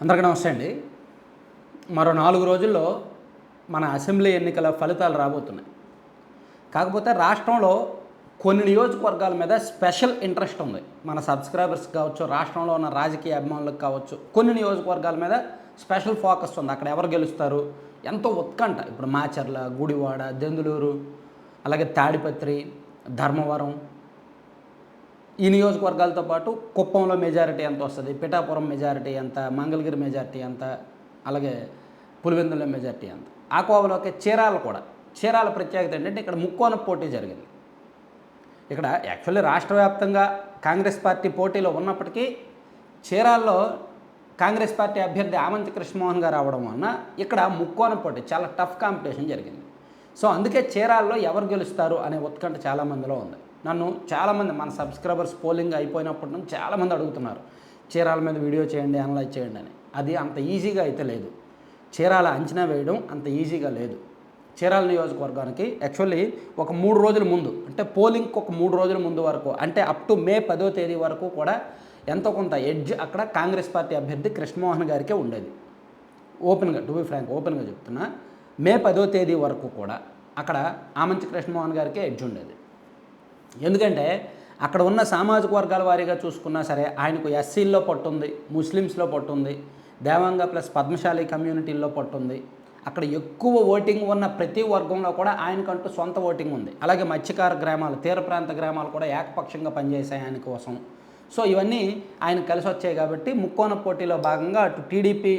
అందరికీ నమస్తే అండి. మరో నాలుగు రోజుల్లో మన అసెంబ్లీ ఎన్నికల ఫలితాలు రాబోతున్నాయి. కాకపోతే రాష్ట్రంలో కొన్ని నియోజకవర్గాల మీద స్పెషల్ ఇంట్రెస్ట్ ఉంది. మన సబ్స్క్రైబర్స్ కావచ్చు రాష్ట్రంలో ఉన్న రాజకీయ అభిమానులకు కావచ్చు కొన్ని నియోజకవర్గాల మీద స్పెషల్ ఫోకస్ ఉంది. అక్కడ ఎవరు గెలుస్తారు? ఎంతో ఉత్కంఠ. ఇప్పుడు మాచర్ల గుడివాడ దెందులూరు అలాగే తాడిపత్రి ధర్మవరం ఈ నియోజకవర్గాలతో పాటు కుప్పంలో మెజారిటీ ఎంత వస్తుంది? పిఠాపురం మెజారిటీ ఎంత? మంగళగిరి మెజారిటీ ఎంత? అలాగే పులివెందుల మెజారిటీ ఎంత? ఆ కోవలోకి చీరాలు కూడా. చీరాల ప్రత్యేకత ఏంటంటే ఇక్కడ ముక్కోన పోటీ జరిగింది. ఇక్కడ యాక్చువల్లీ రాష్ట్ర వ్యాప్తంగా కాంగ్రెస్ పార్టీ పోటీలో ఉన్నప్పటికీ చీరాల్లో కాంగ్రెస్ పార్టీ అభ్యర్థి ఆమంతి కృష్ణమోహన్ గారు రావడం వలన ఇక్కడ ముక్కోన పోటీ చాలా టఫ్ కాంపిటీషన్ జరిగింది. సో అందుకే చీరాల్లో ఎవరు గెలుస్తారు అనే ఉత్కంఠ చాలామందిలో ఉంది. నన్ను చాలామంది మన సబ్స్క్రైబర్స్ పోలింగ్ అయిపోయినప్పటి నుంచి చాలామంది అడుగుతున్నారు చీరాల మీద వీడియో చేయండి అనలైజ్ చేయండి అని. అది అంత ఈజీగా అయితే లేదు. చీరాల అంచనా వేయడం అంత ఈజీగా లేదు. చీరాల నియోజకవర్గానికి యాక్చువల్లీ ఒక మూడు రోజుల ముందు అంటే పోలింగ్కి ఒక మూడు రోజుల ముందు వరకు అంటే అప్ టు మే పదో తేదీ వరకు కూడా ఎంతో కొంత ఎడ్జ్ అక్కడ కాంగ్రెస్ పార్టీ అభ్యర్థి కృష్ణమోహన్ గారికే ఉండేది. ఓపెన్గా టు బి ఫ్రాంక్ ఓపెన్గా చెప్తున్నా మే పదో తేదీ వరకు కూడా అక్కడ ఆమంచి కృష్ణమోహన్ గారికే ఎడ్జ్ ఉండేది. ఎందుకంటే అక్కడ ఉన్న సామాజిక వర్గాల వారీగా చూసుకున్నా సరే ఆయనకు ఎస్సీల్లో పట్టుంది ముస్లిమ్స్లో పట్టుంది దేవాంగ ప్లస్ పద్మశాలి కమ్యూనిటీల్లో పట్టుంది అక్కడ ఎక్కువ ఓటింగ్ ఉన్న ప్రతి వర్గంలో కూడా ఆయనకంటూ సొంత ఓటింగ్ ఉంది. అలాగే మత్స్యకార గ్రామాలు తీర ప్రాంత గ్రామాలు కూడా ఏకపక్షంగా పనిచేశాయి ఆయన కోసం. సో ఇవన్నీ ఆయన కలిసి వచ్చాయి కాబట్టి ముక్కోన పోటీలో భాగంగా అటు టీడీపీ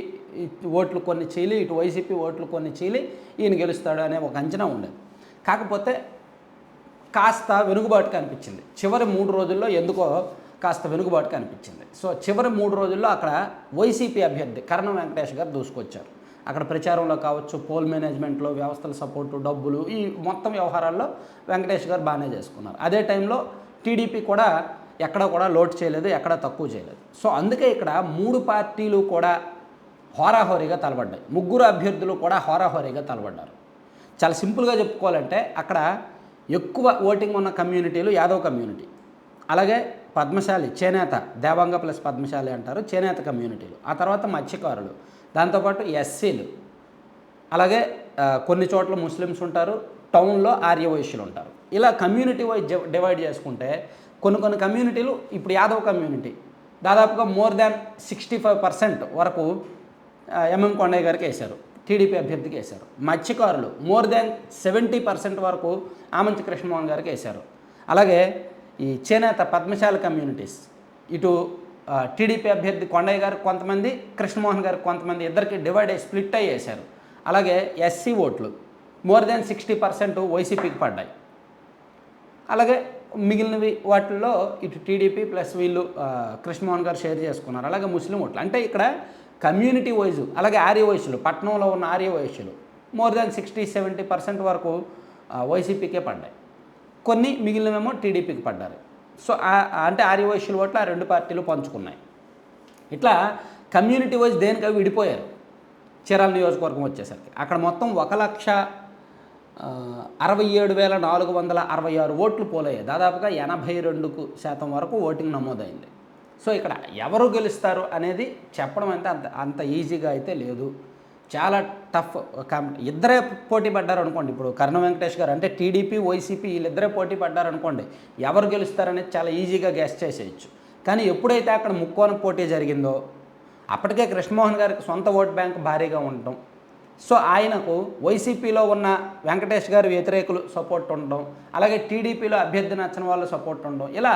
ఓట్లు కొన్ని చీలి ఇటు వైసీపీ ఓట్లు కొన్ని చీలి ఈయన గెలుస్తాడు అనే ఒక అంచనా ఉండేది. కాకపోతే కాస్త వెనుకబాటు కనిపించింది. చివరి మూడు రోజుల్లో ఎందుకో కాస్త వెనుకబాటు కనిపించింది. సో చివరి మూడు రోజుల్లో అక్కడ వైసీపీ అభ్యర్థి కరణం వెంకటేష్ గారు దూసుకొచ్చారు. అక్కడ ప్రచారంలో కావచ్చు పోల్ మేనేజ్మెంట్లో వ్యవస్థల సపోర్టు డబ్బులు ఈ మొత్తం వ్యవహారాల్లో వెంకటేష్ గారు బాగానే చేసుకున్నారు. అదే టైంలో టీడీపీ కూడా ఎక్కడ కూడా లోటు చేయలేదు ఎక్కడ తక్కువ చేయలేదు. సో అందుకే ఇక్కడ మూడు పార్టీలు కూడా హోరాహోరీగా తలబడ్డాయి. ముగ్గురు అభ్యర్థులు కూడా హోరాహోరీగా తలబడ్డారు. చాలా సింపుల్గా చెప్పుకోవాలంటే అక్కడ ఎక్కువ ఓటింగ్ ఉన్న కమ్యూనిటీలు యాదవ్ కమ్యూనిటీ. అలాగే పద్మశాలి చేనేత దేవాంగ ప్లస్ పద్మశాలి అంటారు చేనేత కమ్యూనిటీలు. ఆ తర్వాత మత్స్యకారులు. దాంతోపాటు ఎస్సీలు. అలాగే కొన్ని చోట్ల ముస్లిమ్స్ ఉంటారు టౌన్లో ఆర్యవైశ్యులు ఉంటారు. ఇలా కమ్యూనిటీ వైజ్ డివైడ్ చేసుకుంటే కొన్ని కొన్ని కమ్యూనిటీలు ఇప్పుడు యాదవ్ కమ్యూనిటీ. దాదాపుగా more than sixty five percent వరకు ఎంఎం కొండయ్య గారికి వేశారు. టీడీపీ అభ్యర్థికి వేశారు. మత్స్యకారులు మోర్ దాన్ సెవెంటీ పర్సెంట్ వరకు ఆమంచి కృష్ణమోహన్ గారికి వేశారు. అలాగే ఈ చేనేత పద్మశాల కమ్యూనిటీస్ ఇటు టీడీపీ అభ్యర్థి కొండయ్య గారికి కొంతమంది కృష్ణమోహన్ గారికి కొంతమంది ఇద్దరికి డివైడ్ అయ్యి స్ప్లిట్ అయ్యి వేశారు. అలాగే ఎస్సీ ఓట్లు మోర్ దాన్ సిక్స్టీ పర్సెంట్ వైసీపీకి పడ్డాయి. అలాగే మిగిలినవి వాటిల్లో ఇటు టీడీపీ ప్లస్ వీళ్ళు కృష్ణమోహన్ గారు షేర్ చేసుకున్నారు. అలాగే ముస్లిం ఓట్లు. అంటే ఇక్కడ కమ్యూనిటీ వైజు అలాగే ఆర్య వయసులు పట్టణంలో ఉన్న ఆర్య వయసులు more than sixty seventy percent వరకు వైసీపీకే పడ్డాయి. కొన్ని మిగిలినవేమో టీడీపీకి పడ్డారు. సో అంటే ఆర్య వయసులు ఓట్లు ఆ రెండు పార్టీలు పంచుకున్నాయి. ఇట్లా కమ్యూనిటీ వైజ్ దేనికవి విడిపోయారు? చీరాల నియోజకవర్గం వచ్చేసరికి. అక్కడ మొత్తం ఒక లక్ష అరవై ఏడు వేల నాలుగు వందల అరవై ఆరు ఓట్లు పోలయ్యాయి. దాదాపుగా ఎనభై రెండుకు శాతం వరకు ఓటింగ్ నమోదైంది. సో ఇక్కడ ఎవరు గెలుస్తారు అనేది చెప్పడం అంటే అంత అంత ఈజీగా అయితే లేదు. చాలా టఫ్ కాంపిటీ ఇద్దరే పోటీ పడ్డారు అనుకోండి. ఇప్పుడు కర్ణ వెంకటేష్ గారు అంటే టీడీపీ వైసీపీ వీళ్ళిద్దరే పోటీ పడ్డారు అనుకోండి. ఎవరు గెలుస్తారనేది చాలా ఈజీగా గెస్ట్ చేసేయచ్చు. కానీ ఎప్పుడైతే అక్కడ ముక్కోన పోటీ జరిగిందో అప్పటికే కృష్ణమోహన్ గారికి సొంత ఓట్ బ్యాంక్ భారీగా ఉండటం సో ఆయనకు వైసీపీలో ఉన్న వెంకటేష్ గారి వ్యతిరేకులు సపోర్ట్ ఉండడం అలాగే టీడీపీలో అభ్యర్థి నచ్చిన వాళ్ళు సపోర్ట్ ఉండడం ఇలా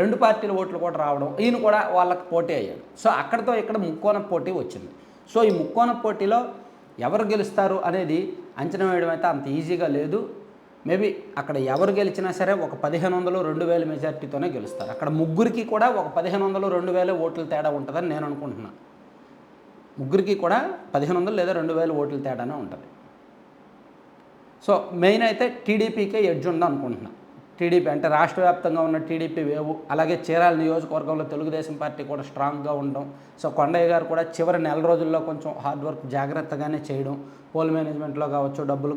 రెండు పార్టీల ఓట్లు కూడా రావడం ఈయన కూడా వాళ్ళకి పోటీ అయ్యాడు. సో అక్కడితో ఇక్కడ ముక్కోన పోటీ వచ్చింది. సో ఈ ముక్కోన పోటీలో ఎవరు గెలుస్తారు అనేది అంచనా వేయడం అయితే అంత ఈజీగా లేదు. మేబీ అక్కడ ఎవరు గెలిచినా సరే ఒక పదిహేను వందలు రెండు వేల మెజార్టీతోనే గెలుస్తారు. అక్కడ ముగ్గురికి కూడా ఒక పదిహేను వందలు రెండు వేల ఓట్ల తేడా ఉంటుందని నేను అనుకుంటున్నాను. ముగ్గురికి కూడా పదిహేను వందలు లేదా రెండు వేల ఓట్ల తేడానే ఉంటుంది. సో మెయిన్ అయితే టీడీపీకే ఎడ్జ్ ఉందా అనుకుంటున్నా. టీడీపీ అంటే రాష్ట్ర వ్యాప్తంగా ఉన్న టీడీపీ వేవు అలాగే చీరాల నియోజకవర్గంలో తెలుగుదేశం పార్టీ కూడా స్ట్రాంగ్గా ఉండడం. సో కొండయ్య గారు కూడా చివరి నెల రోజుల్లో కొంచెం హార్డ్ వర్క్ జాగ్రత్తగానే చేయడం. పోల్ మేనేజ్మెంట్లో కావచ్చు డబ్బులు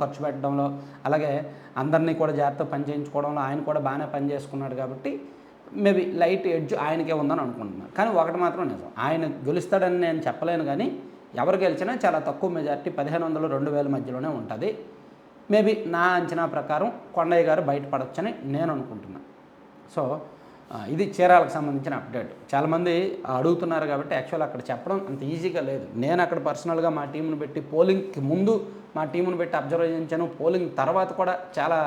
ఖర్చు పెట్టడంలో అలాగే అందరినీ కూడా జాగ్రత్త పని చేయించుకోవడంలో ఆయన కూడా బాగానే పని చేసుకున్నాడు కాబట్టి మేబీ లైట్ ఎడ్జ్ ఆయనకే ఉందని అనుకుంటున్నాను కానీ ఒకటి మాత్రం నిజం. ఆయన గెలుస్తాడని నేను చెప్పలేను కానీ ఎవరు గెలిచినా చాలా తక్కువ మెజార్టీ పదిహేను వందలు రెండు వేల మధ్యలోనే ఉంటుంది. మేబీ నా అంచనా ప్రకారం కొండయ్య గారు బయటపడొచ్చని నేను అనుకుంటున్నాను సో ఇది చీరాలకు సంబంధించిన అప్డేట్. చాలామంది అడుగుతున్నారు కాబట్టి యాక్చువల్ అక్కడ చెప్పడం అంత ఈజీగా లేదు. నేను అక్కడ పర్సనల్గా మా టీంను పెట్టి పోలింగ్కి ముందు మా టీంను పెట్టి అబ్జర్వ్ చేయించాను. పోలింగ్ తర్వాత కూడా చాలా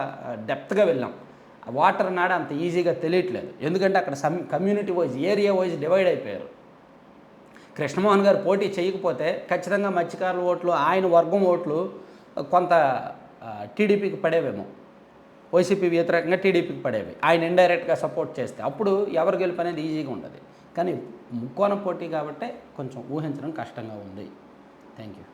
డెప్త్గా వెళ్ళాం. వాటర్ నాడ అంత ఈజీగా తెలియట్లేదు. ఎందుకంటే అక్కడ some community wise area wise divide అయిపోయారు. కృష్ణమోహన్ గారు పోటీ చేయకపోతే ఖచ్చితంగా మత్స్యకారుల ఓట్లు ఆయన వర్గం ఓట్లు కొంత టీడీపీకి పడేవేమో. వైసీపీ వ్యతిరేకంగా టీడీపీకి పడేవి. ఆయన ఇండైరెక్ట్గా సపోర్ట్ చేస్తే అప్పుడు ఎవరు గెలుపు అనేది ఈజీగా ఉండదు. కానీ ముక్కోన పోటీ కాబట్టి కొంచెం ఊహించడం కష్టంగా ఉంది. Thank you